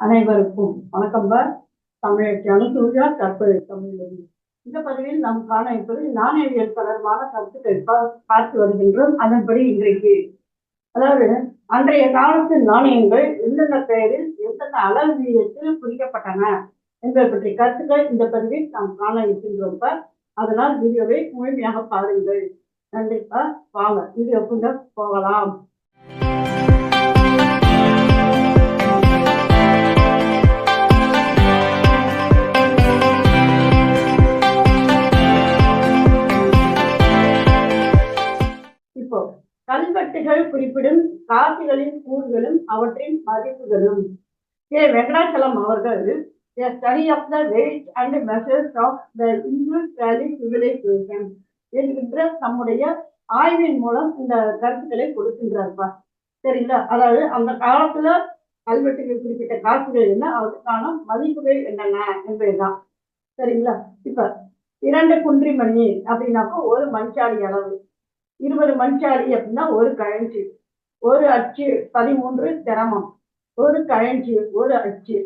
அனைவருக்கும் வணக்கம் பார் தமிழ் அனுசூயா தற்போது தமிழ் இந்த பதிவில் நாம் காண இருப்பது நாணயவியல் தொடர்பான கருத்துக்கள் பார்த்து வருகின்றோம். அதன்படி இன்றைக்கு அதாவது அன்றைய காலத்து நாணயங்கள் எந்தெந்த பெயரில் எந்தெந்த அளவு வீதத்தில் குறிக்கப்பட்டன என்பதை பற்றிய கருத்துக்கள் இந்த பதிவில் நாம் காண இருக்கின்றோம் பார் அதனால் வீடியோவை முழுமையாக பாருங்கள். நன்றிப்பா வாங்க வீடியோக்குள்ள போகலாம். குறிப்பிடும் காட்சிகளின் கூறுகளும் அவற்றின் மதிப்புகளும். கே. வெங்கடாச்சலம் அவர்கள் A study of the weight and measures of the Indus Valley Civilization என்கின்ற நம்முடைய ஆய்வின் மூலம் இந்த கருத்துக்களை கொடுக்கின்றார்ப்பா. சரிங்களா? அதாவது அந்த காலத்துல கல்வெட்டுகள் குறிப்பிட்ட காட்சிகள் என்ன அவற்றுக்கான மதிப்புகள் என்னென்ன என்பதுதான். சரிங்களா? இப்ப இரண்டு குன்றிமணி அப்படின்னாக்கா ஒரு மண்சாடி அளவு. இருபது மண்சாடி அப்படின்னா ஒரு கழஞ்சி ஒரு அச்சு பதிமூன்று திரமம் ஒரு கழஞ்சி ஒரு அச்சு.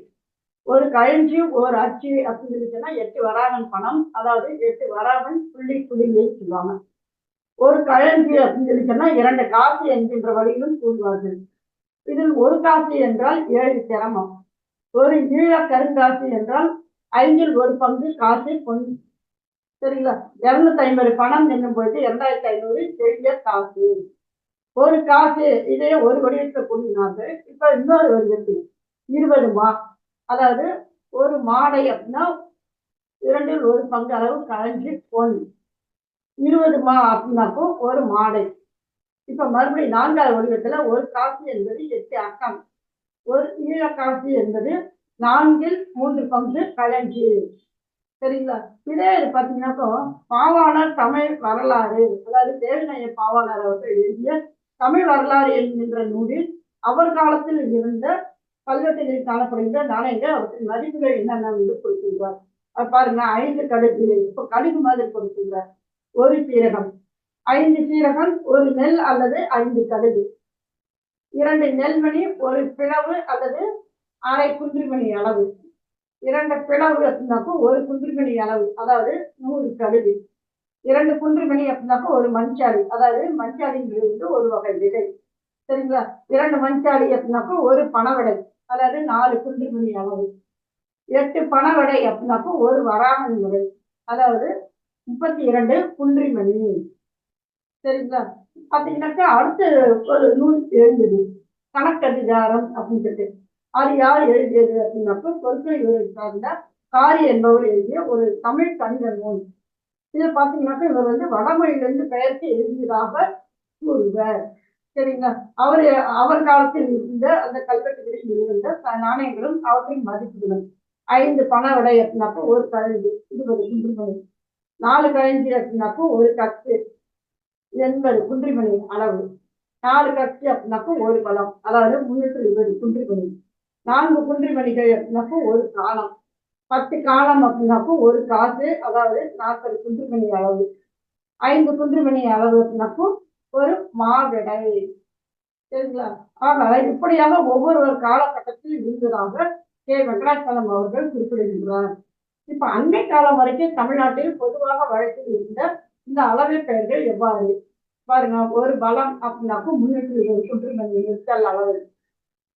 ஒரு கழஞ்சி ஒரு அச்சு அப்படின்னு சொல்லிச்சுன்னா எட்டு வராகன் பணம் அதாவது எட்டு வராகன் புள்ளி புள்ளியை சொல்லுவாங்க. ஒரு கழஞ்சி அப்படின்னு சொல்லிச்சுன்னா இரண்டு காசு என்கின்ற வழியிலும் கூறுவார்கள். இதில் ஒரு காசு என்றால் ஏழு திரமம். ஒரு ஈழ கருங்காசு என்றால் ஐந்தில் ஒரு பங்கு காசு பொன் சரிங்களா? இரநூத்தி ஐம்பது பணம் என்னும் பொழுது இரண்டாயிரத்தி ஐநூறு எளிய காசு. ஒரு காசு இதே ஒரு வடிவத்தை கூடினார்கள் இப்ப இன்னொரு வடிவத்தில் இருபது மா அதாவது ஒரு மாடை அப்படின்னா இரண்டில் ஒரு பங்கு அளவு களைஞ்சு பொன். இருபது மா அப்படின்னாக்கோ ஒரு மாடை. இப்ப மறுபடியும் நான்காவது வடிவத்துல ஒரு காசு என்பது எட்டு அக்கம். ஒரு ஈழ காசு என்பது நான்கில் மூன்று பங்கு களைஞ்சு சரிங்களா? பிள்ளையர் பார்த்தீங்கன்னாக்கோ பாவாளர் தமிழ் வரலாறு அதாவது தேவநாய பாவாளர் அவர்கள் எழுதிய தமிழ் வரலாறு என்கின்ற நூலில் அவர் காலத்தில் இருந்த கல்வெட்டுகளில் காணப்படுகின்ற நாணயங்கள் அவற்றின் மதிப்புகள் என்னென்ன என்று கொடுக்கின்றார் பாருங்க ஐந்து கடுகு இப்போ கடுகு மாதிரி கொடுக்கின்றார். ஒரு சீரகம் ஐந்து சீரகம் ஒரு நெல் அல்லது ஐந்து கடுகு. இரண்டு நெல்மணி ஒரு பிளவு அல்லது அரை குன்றிமணி அளவு. இரண்டு பிளவு அப்படின்னாக்கோ ஒரு குன்றிமணி அளவு அதாவது நூறு கழுவி இரண்டு குன்றிமணி அப்படின்னாக்கோ ஒரு மண்சாடி அதாவது மண்சாடியிலிருந்து ஒரு வகை விதை. சரிங்களா? இரண்டு மண்சாடி அப்படின்னாக்கோ ஒரு பணவடை அதாவது நாலு குன்றிமணி அளவு. எட்டு பணவடை அப்படின்னாக்கோ ஒரு வராகன் முறை அதாவது முப்பத்தி இரண்டு குன்றிமணி. சரிங்களா? பார்த்தீங்கன்னாக்கா அடுத்து ஒரு நூல் எழுந்தது கணக்கதிகாரம் அப்படின்னு சொல்லிட்டு. அது யார் எழுதியது அப்படின்னாக்க சொற்கள் இவரை சார்ந்த காரி என்பவர் எழுதிய ஒரு தமிழ் கணித நூல். இதை பார்த்தீங்கன்னாக்கா இவர் வந்து வடமொழியிலிருந்து பெயர்த்து எழுதியதாக கூறுவர். சரிங்களா? அவர் அவர் காலத்தில் இருந்த அந்த கல்வெட்டுகளில் இருந்த நாணயங்களும் அவற்றின் மதிப்புகளும். ஐந்து பண விடை அப்படின்னாக்கா ஒரு கழிஞ்சு இருபது குன்றிமணி. நாலு கழிஞ்சு அப்படின்னாக்கா ஒரு கட்டு எண்பது குன்றிமணி அளவு. நாலு கட்டு அப்படின்னாக்கா ஒரு பழம் அதாவது முன்னூற்றி இருபது குன்றிமணி. நான்கு குன்றிமணிகள் அப்படின்னாக்கா ஒரு காலம். பத்து காலம் அப்படின்னாக்கா ஒரு காசு அதாவது நாற்பது குன்றிமணி அளவு. ஐந்து குன்றிமணி அளவு அப்படின்னாக்கா ஒரு மாவிடை. சரிங்களா? ஆக இப்படியாக ஒவ்வொரு ஒரு இருந்ததாக கே. வெங்கடாச்சலம் அவர்கள் குறிப்பிடுகின்றார். இப்ப அன்னை காலம் வரைக்கும் தமிழ்நாட்டில் பொதுவாக வழக்கில் இருந்த இந்த அளவை பெயர்கள் எவ்வாறு? பாருங்க ஒரு பலம் அப்படின்னாக்கும் முன்னூற்றி இருபது குன்றிமணி நிறுத்தல் அளவு.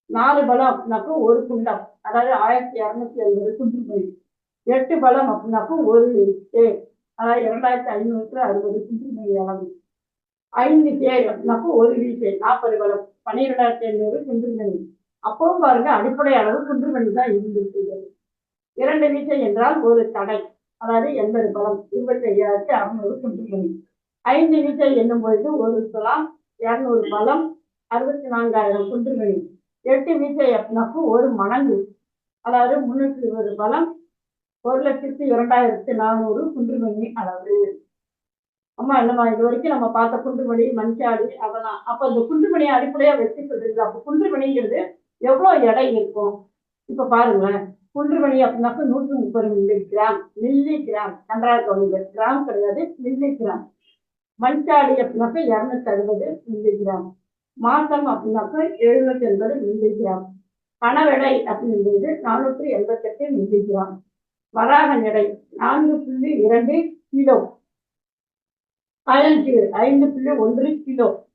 நாலு பலம் அப்படின்னாக்கா ஒரு குண்டம். அதாவது ஆயிரத்தி இரநூத்தி ஐம்பது குண்டுமணி எட்டு பலம் அப்படின்னாக்கா ஒரு தேர் அதாவது இரண்டாயிரத்தி ஐநூற்று அறுபது குண்டுமணி அளவு. ஐந்து தேர் அப்படின்னாக்கா ஒரு வீட்டு நாற்பது பலம். பன்னிரெண்டாயிரத்தி ஐநூறு குண்டுமணி அப்பவும் பாருங்க அடிப்படை அளவு குன்றுமணி தான் இருந்திருக்கிறது. இரண்டு வீட்டை என்றால் ஒரு தடை. அதாவது எண்பது பலம். இருபத்தி ஐயாயிரத்தி அறுநூறு குன்றுமணி ஐந்து வீட்டை என்னும் பொழுது ஒரு துலாம் இரநூறு பலம் அறுபத்தி நான்காயிரம் குன்றுமணி எட்டு வீட்டை அப்படின்னாக்கா ஒரு மடங்கு அதாவது முன்னூற்றி இருபது பலம் ஒரு லட்சத்தி இரண்டாயிரத்தி நானூறு குன்றுமணி அளவு. அம்மா இல்லம்மா இது வரைக்கும் நம்ம பார்த்த குன்றுமணி மஞ்சாடி அதெல்லாம் அப்ப இந்த குன்றுமணியை அடிப்படையா வச்சு சொல்றீங்க அப்ப குன்றுமணிங்கிறது எவ்வளவு எடை இருக்கும்? இப்ப பாருங்க குன்றுமணி அப்படின்னாக்க நூற்றி முப்பது மில்லி கிராம் மில்லி கிராம் நன்றாக கவனிங்க. கிராம் கிடையாது மில்லி கிராம் மஞ்சாடி அப்படின்னாக்க இரநூத்தி அறுபது மில்லி கிராம் மாசம் அப்படின்னாக்கா எழுநூத்தி எண்பது மில்லி கிராம் பணவெடை அப்படிங்கிறது நானூற்றி எண்பத்தெட்டு மில்லிகிராம். வராக எடை நான்கு புள்ளி இரண்டு கிலோ. பயன்கீழ் ஐந்து புள்ளி ஒன்று கிலோ.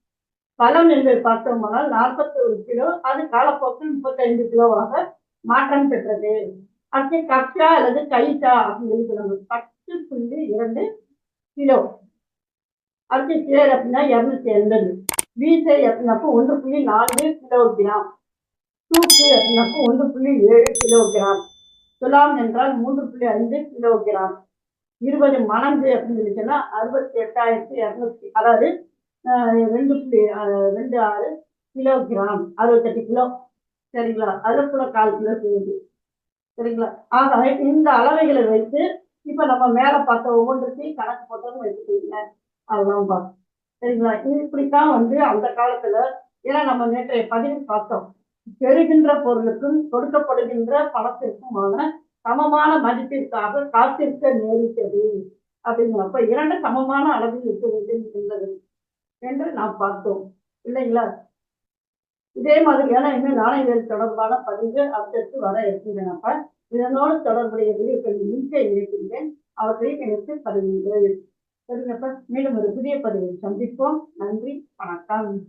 பழம் என்று பார்த்தோமானால் நாற்பத்தி ஒரு கிலோ. அது காலப்போக்கில் முப்பத்தைந்து கிலோவாக மாற்றம் பெற்றது. அடுத்து கச்சா அல்லது கைத்தா அப்படின்னு சொல்லி பத்து புள்ளி இரண்டு கிலோ. அடுத்து சேர் அப்படின்னா இரநூத்தி எண்பது. வீட்டை அப்படின்னப்போ ஒன்று புள்ளி நான்கு கிலோகிராம். தூக்கு அப்படின்னப்போ ஒன்று புள்ளி ஏழு கிலோகிராம். துலாம் என்றால் மூன்று புள்ளி ஐந்து கிலோகிராம். இருபது மணந்து அப்படின்னு சொல்லிச்சுன்னா அறுபத்தி எட்டாயிரத்தி இரநூத்தி அதாவது ரெண்டு புள்ளி ரெண்டு ஆறு கிலோகிராம். அறுபத்தெட்டு கிலோ. சரிங்களா? அதில் கூட கால் கிலோ செய்யுது சரிங்களா? ஆக இந்த அளவைகளை வைத்து இப்போ நம்ம மேலே பார்த்த ஒவ்வொன்றுத்தையும் கணக்கு போட்டோம்னு வச்சுக்கோங்க அதுதான் பார்க்கணும் சரிங்களா? இப்படித்தான் வந்து அந்த காலத்துல ஏன்னா நம்ம நேற்றைய பதிவு பார்த்தோம். பெறுகின்ற பொருளுக்கும் கொடுக்கப்படுகின்ற பணத்திற்குமான சமமான மதிப்பிற்காக காத்திருக்க நேரிட்டது அப்படிங்கிறப்ப இரண்டு சமமான அளவில் இருக்க வேண்டும் என்பது என்று நாம் பார்த்தோம். இல்லைங்களா? இதே மாதிரியான இன்னும் நாணயங்கள் தொடர்பான பதிவு அடுத்தடுத்து வர இருக்கின்றனப்ப இதனோடு தொடர்புடைய வீடியோக்கள் லிங்கை இருக்கின்றேன். அவற்றை எனக்கு பதிவுங்கள் சரிங்கப்பா. மீண்டும் ஒரு புதிய பதிவில் சந்திப்போம். நன்றி. வணக்கம்.